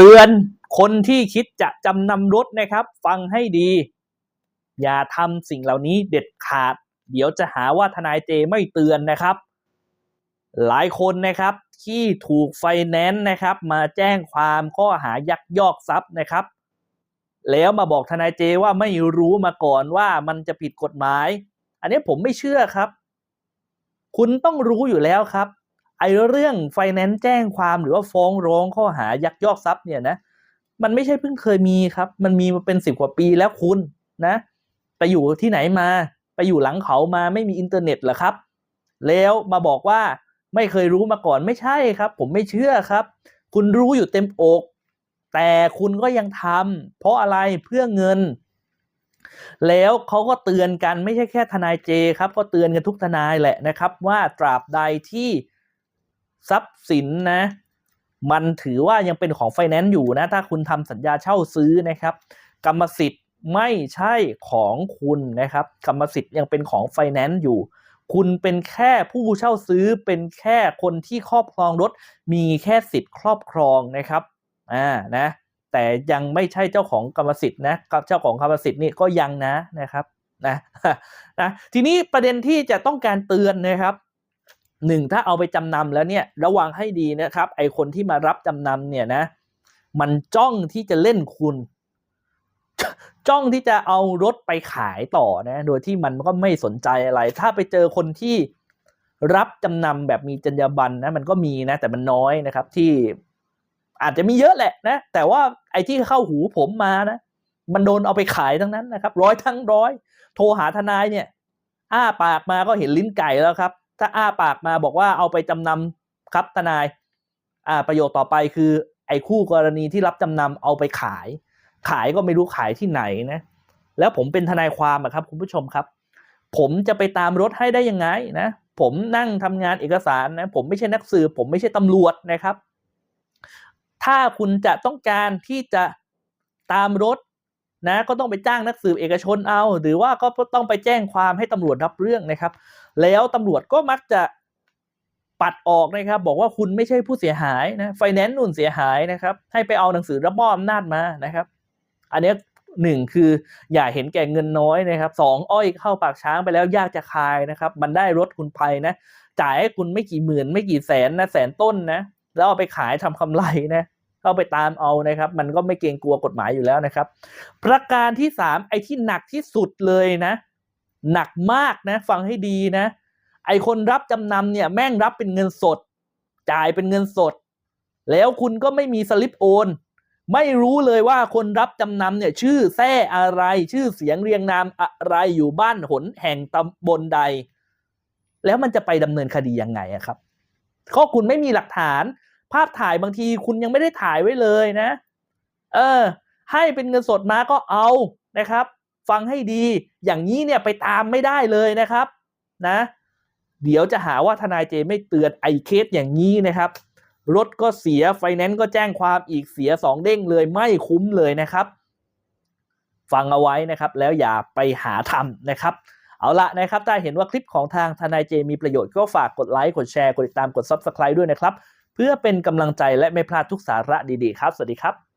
เตือนคนที่คิดจะจำนำรถนะครับ ฟังให้ดี อย่าทำสิ่งเหล่านี้เด็ดขาด เดี๋ยวจะหาว่าทนายเจไม่เตือนนะครับ หลายคนนะครับที่ถูกไฟแนนซ์นะครับ มาแจ้งความข้อหายักยอกทรัพย์นะครับ แล้วมาบอกทนายเจว่าไม่รู้มาก่อนว่ามันจะผิดกฎหมาย อันนี้ผมไม่เชื่อครับ คุณต้องรู้อยู่แล้วครับ ไอ้เรื่องไฟแนนซ์แจ้งความหรือว่าฟ้องร้องข้อหายักยอกทรัพย์เนี่ยนะมันไม่ใช่เพิ่งเคยมีครับ มันมีมาเป็นสิบกว่าปีแล้วคุณนะ ไปอยู่ที่ไหนมา ไปอยู่หลังเขามาไม่มีอินเทอร์เน็ตเหรอครับ แล้วมาบอกว่าไม่เคยรู้มาก่อนไม่ใช่ครับ ผมไม่เชื่อครับ คุณรู้อยู่เต็มอก แต่คุณก็ยังทำเพราะอะไรเพื่อเงิน แล้วเขาก็เตือนกันไม่ใช่แค่ทนายเจครับ ก็เตือนกันทุกทนายแหละนะครับ ว่าตราบใดที่ ทรัพย์สินนะ มันถือว่ายังเป็นของไฟแนนซ์อยู่นะ ถ้าคุณทำสัญญาเช่าซื้อนะครับ กรรมสิทธิ์ไม่ใช่ของคุณนะครับ กรรมสิทธิ์ยังเป็นของไฟแนนซ์อยู่ คุณเป็นแค่ผู้เช่าซื้อเป็นแค่คนที่ครอบครองรถ มีแค่สิทธิ์ครอบครองนะครับอ่านะแต่ยังไม่ใช่เจ้าของกรรมสิทธิ์นะเจ้าของกรรมสิทธิ์นี่ก็ยังนะนะครับนะนะทีนี้ประเด็นที่จะต้องการเตือนนะครับ หนึ่งถ้าเอาไปจำนำแล้วเนี่ยระวังให้ดีนะครับไอคนที่มารับจำนำเนี่ยนะมันจ้องที่จะเล่นคุณ จ้องที่จะเอารถไปขายต่อนะโดยที่มันก็ไม่สนใจอะไร ถ้าไปเจอคนที่รับจำนำแบบมีจรรยาบรรณนะมันก็มีนะ แต่มันน้อยนะครับที่อาจจะมีเยอะแหละนะ แต่ว่าไอ้ที่เข้าหูผมมานะมันโดนเอาไปขายทั้งนั้นนะครับ ร้อยทั้งร้อย โทรหาทนายเนี่ย อ้าปากมาก็เห็นลิ้นไก่แล้วครับ ถ้าอ้าปากมาบอกว่าเอาไปจำนำครับทนาย อ่า ประโยคต่อไปคือ ไอ้คู่กรณีที่รับจำนำเอาไปขาย ขายก็ไม่รู้ขายที่ไหนนะ แล้วผมเป็นทนายความอะครับ คุณผู้ชมครับ ผมจะไปตามรถให้ได้ยังไงนะผมนั่งทำงานเอกสารนะ ผมไม่ใช่นักสืบผมไม่ใช่ตำรวจนะครับ ถ้าคุณจะต้องการที่จะตามรถ นะก็ต้องไปจ้างนักสืบเอกชนเอา หรือว่าก็ต้องไปแจ้งความให้ตำรวจรับเรื่องนะครับ แล้วตำรวจก็มักจะปัดออกนะครับ บอกว่าคุณไม่ใช่ผู้เสียหายนะไฟแนนซ์นุ่นเสียหายนะครับ ให้ไปเอาหนังสือรับมอบอำนาจมานะครับ อันนี้หนึ่งคืออย่าเห็นแก่เงินน้อยนะครับสองอ้อยเข้าปากช้างไปแล้วยากจะคายนะครับ มันได้รถคุณไปนะ จ่ายให้คุณไม่กี่หมื่น ไม่กี่แสนนะแสนต้นนะ แล้วเอาไปขายทำกำไรนะ เข้าไปตามเอานะครับ มันก็ไม่เกรงกลัวกฎหมายอยู่แล้วนะครับ ประการที่สามไอ้ที่หนักที่สุดเลยนะ หนักมากนะ ฟังให้ดีนะ ไอคนรับจำนำเนี่ยแม่งรับเป็นเงินสด จ่ายเป็นเงินสด แล้วคุณก็ไม่มีสลิปโอนไม่รู้เลยว่าคนรับจำนำเนี่ยชื่อแท้อะไรชื่อเสียงเรียงนามอะไรอยู่บ้านหนแห่งตำบลใด แล้วมันจะไปดำเนินคดียังไงครับข้อคุณไม่มีหลักฐาน ภาพถ่ายบางทีคุณยังไม่ได้ถ่ายไว้เลยนะ เออ ให้เป็นเงินสดมาก็เอานะครับ ฟังให้ดีอย่างนี้เนี่ยไปตามไม่ได้เลยนะครับนะ เดี๋ยวจะหาว่าทนายเจไม่เตือนไอเคสอย่างนี้นะครับรถก็เสียไฟแนนซ์ก็แจ้งความอีกเสียสองเด้งเลยไม่คุ้มเลยนะครับ ฟังเอาไว้นะครับ แล้วอย่าไปหาทำนะครับ เอาละนะครับถ้าเห็นว่าคลิปของทางทนายเจมีประโยชน์ก็ฝากกดไลค์กดแชร์กดติดตามกด Subscribe ด้วยนะครับ เพื่อเป็นกำลังใจและไม่พลาดทุกสาระดีๆครับ สวัสดีครับ